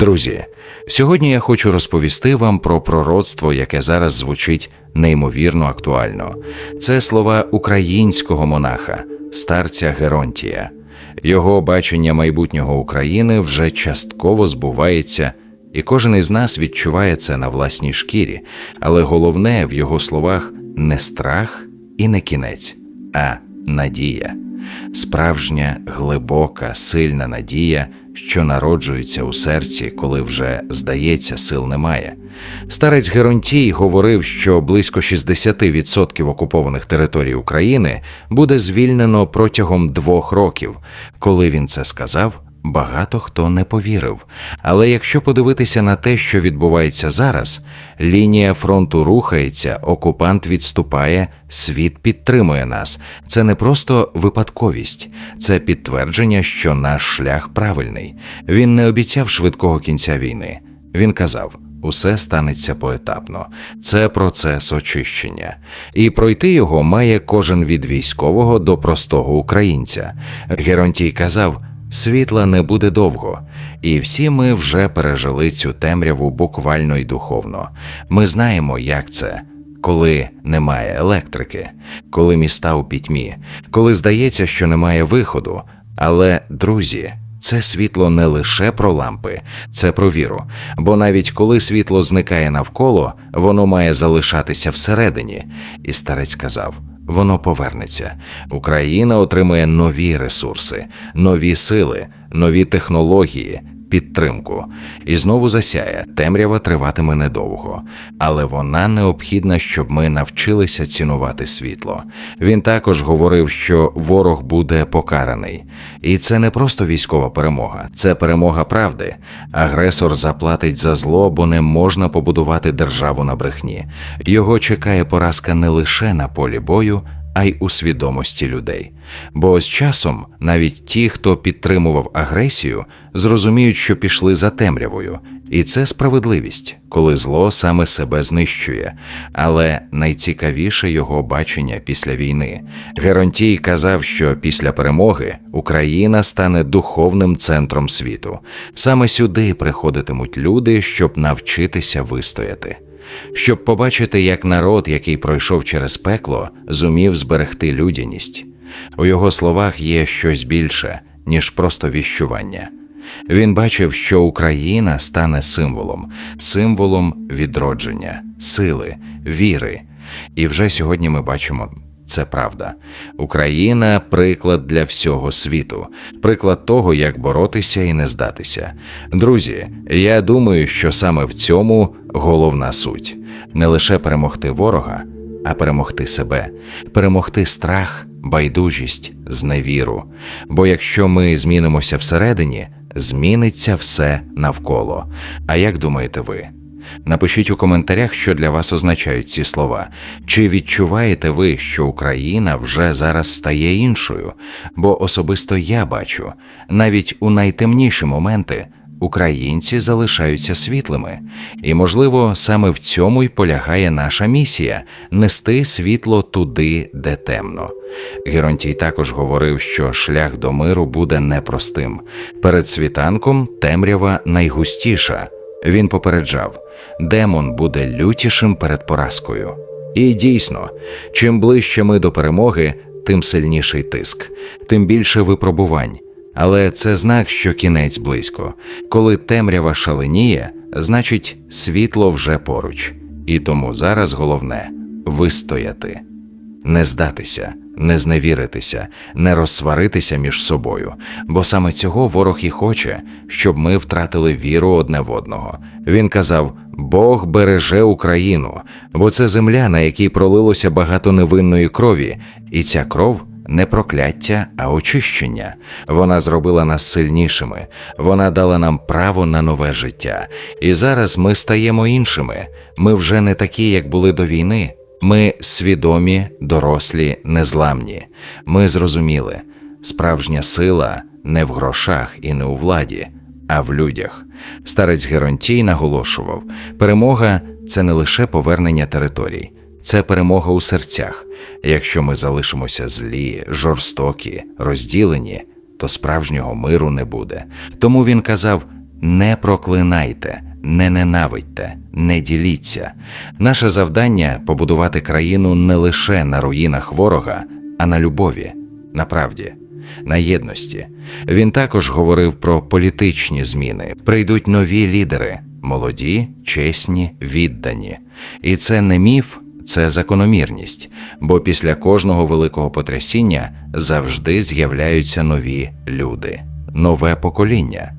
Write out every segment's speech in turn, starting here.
Друзі, сьогодні я хочу розповісти вам про пророцтво, яке зараз звучить неймовірно актуально. Це слова українського монаха, старця Геронтія. Його бачення майбутнього України вже частково збувається, і кожен із нас відчуває це на власній шкірі, але головне в його словах не страх і не кінець, а надія. Справжня, глибока, сильна надія, що народжується у серці, коли вже здається, сил немає. Старець Геронтій говорив, що близько 60% окупованих територій України буде звільнено протягом двох років. Коли він це сказав, багато хто не повірив. Але якщо подивитися на те, що відбувається зараз, лінія фронту рухається, окупант відступає, світ підтримує нас. Це не просто випадковість, це підтвердження, що наш шлях правильний. Він не обіцяв швидкого кінця війни. Він казав. Усе станеться поетапно. Це процес очищення, і пройти його має кожен від військового до простого українця. Геронтій казав: світла не буде довго, і всі ми вже пережили цю темряву буквально й духовно. Ми знаємо, як це. Коли немає електрики, коли міста у пітьмі, коли здається, що немає виходу. Але, друзі, це світло не лише про лампи, це про віру. Бо навіть коли світло зникає навколо, воно має залишатися всередині. І старець казав: воно повернеться. Україна отримує нові ресурси, нові сили, нові технології. Підтримку і знову засяє. Темрява триватиме недовго, але вона необхідна, щоб ми навчилися цінувати світло. Він також говорив, що ворог буде покараний, і це не просто військова перемога, це перемога правди. Агресор заплатить за зло, бо не можна побудувати державу на брехні. Його чекає поразка не лише на полі бою а й у свідомості людей. Бо з часом навіть ті, хто підтримував агресію, зрозуміють, що пішли за темрявою, і це справедливість, коли зло саме себе знищує. Але найцікавіше його бачення після війни. Геронтій казав, що після перемоги Україна стане духовним центром світу. Саме сюди приходитимуть люди, щоб навчитися вистояти щоб побачити, як народ, який пройшов через пекло, зумів зберегти людяність. У його словах є щось більше, ніж просто віщування. Він бачив, що Україна стане символом, символом відродження, сили, віри. І вже сьогодні ми бачимо це правда. Україна приклад для всього світу, приклад того, як боротися і не здатися. Друзі, я думаю, що саме в цьому головна суть не лише перемогти ворога, а перемогти себе, перемогти страх, байдужість, зневіру. Бо якщо ми змінимося всередині, зміниться все навколо. А як думаєте ви? Напишіть у коментарях, що для вас означають ці слова. Чи відчуваєте ви, що Україна вже зараз стає іншою? Бо особисто я бачу, навіть у найтемніші моменти українці залишаються світлими, і, можливо, саме в цьому й полягає наша місія нести світло туди, де темно. Геронтій також говорив, що шлях до миру буде непростим. Перед світанком темрява найгустіша. Він попереджав, демон буде лютішим перед поразкою. І дійсно, чим ближче ми до перемоги, тим сильніший тиск, тим більше випробувань. Але це знак, що кінець близько. Коли темрява шаленіє, значить світло вже поруч. І тому зараз головне вистояти, не здатися не зневіритися, не розсваритися між собою, бо саме цього ворог і хоче, щоб ми втратили віру одне в одного. Він казав: Бог береже Україну, бо це земля, на якій пролилося багато невинної крові, і ця кров. Не прокляття, а очищення. Вона зробила нас сильнішими, вона дала нам право на нове життя. І зараз ми стаємо іншими. Ми вже не такі, як були до війни. Ми свідомі, дорослі, незламні. Ми зрозуміли, справжня сила не в грошах і не у владі, а в людях. Старець Геронтій наголошував: перемога це не лише повернення територій, це перемога у серцях. Якщо ми залишимося злі, жорстокі, розділені, то справжнього миру не буде. Тому він казав: Не проклинайте, не ненавидьте, не діліться. Наше завдання побудувати країну не лише на руїнах ворога, а на любові, на правді, на єдності. Він також говорив про політичні зміни. Прийдуть нові лідери, молоді, чесні, віддані. І це не міф, це закономірність, бо після кожного великого потрясіння завжди з'являються нові люди, нове покоління,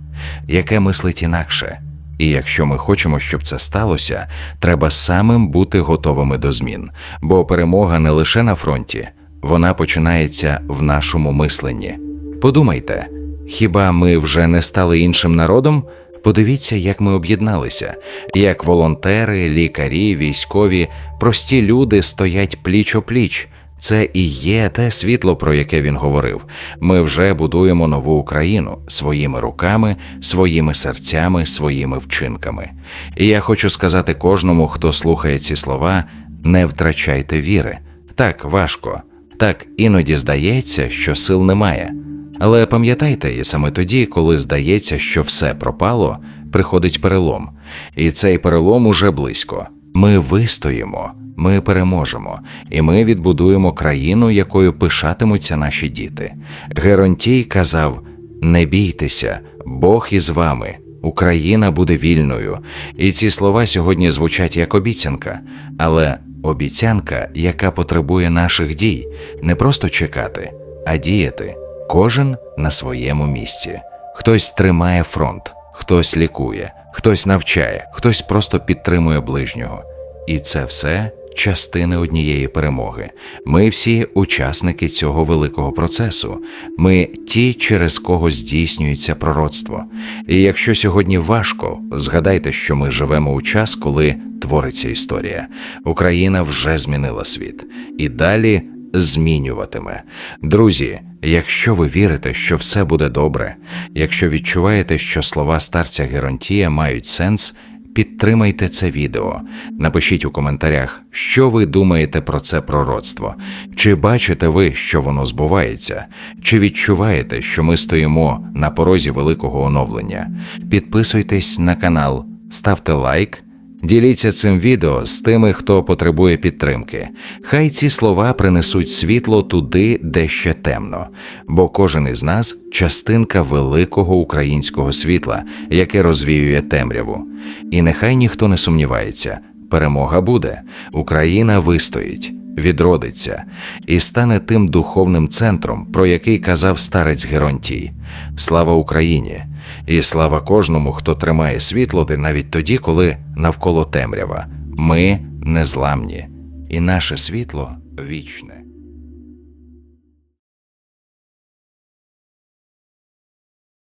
яке мислить інакше. І якщо ми хочемо, щоб це сталося, треба самим бути готовими до змін, бо перемога не лише на фронті, вона починається в нашому мисленні. Подумайте, хіба ми вже не стали іншим народом? Подивіться, як ми об'єдналися, як волонтери, лікарі, військові, прості люди стоять пліч о пліч. Це і є те світло, про яке він говорив. Ми вже будуємо нову Україну своїми руками, своїми серцями, своїми вчинками. І я хочу сказати кожному, хто слухає ці слова: не втрачайте віри. Так важко, так іноді здається, що сил немає. Але пам'ятайте, і саме тоді, коли здається, що все пропало, приходить перелом, і цей перелом уже близько. Ми вистоїмо, ми переможемо, і ми відбудуємо країну, якою пишатимуться наші діти. Геронтій казав: не бійтеся, Бог із вами. Україна буде вільною. І ці слова сьогодні звучать як обіцянка, але обіцянка, яка потребує наших дій, не просто чекати, а діяти кожен на своєму місці. Хтось тримає фронт, хтось лікує, хтось навчає, хтось просто підтримує ближнього. І це все частини однієї перемоги. Ми всі учасники цього великого процесу. Ми ті, через кого здійснюється пророцтво. І якщо сьогодні важко, згадайте, що ми живемо у час, коли твориться історія. Україна вже змінила світ і далі змінюватиме. Друзі, якщо ви вірите, що все буде добре, якщо відчуваєте, що слова старця Геронтія мають сенс. Підтримайте це відео, напишіть у коментарях, що ви думаєте про це пророцтво. Чи бачите ви, що воно збувається, чи відчуваєте, що ми стоїмо на порозі великого оновлення? Підписуйтесь на канал, ставте лайк. Діліться цим відео з тими, хто потребує підтримки. Хай ці слова принесуть світло туди, де ще темно, бо кожен із нас частинка великого українського світла, яке розвіює темряву. І нехай ніхто не сумнівається, перемога буде, Україна вистоїть. Відродиться і стане тим духовним центром, про який казав старець Геронтій. Слава Україні! І слава кожному, хто тримає світло, де навіть тоді, коли навколо темрява. Ми незламні, і наше світло вічне.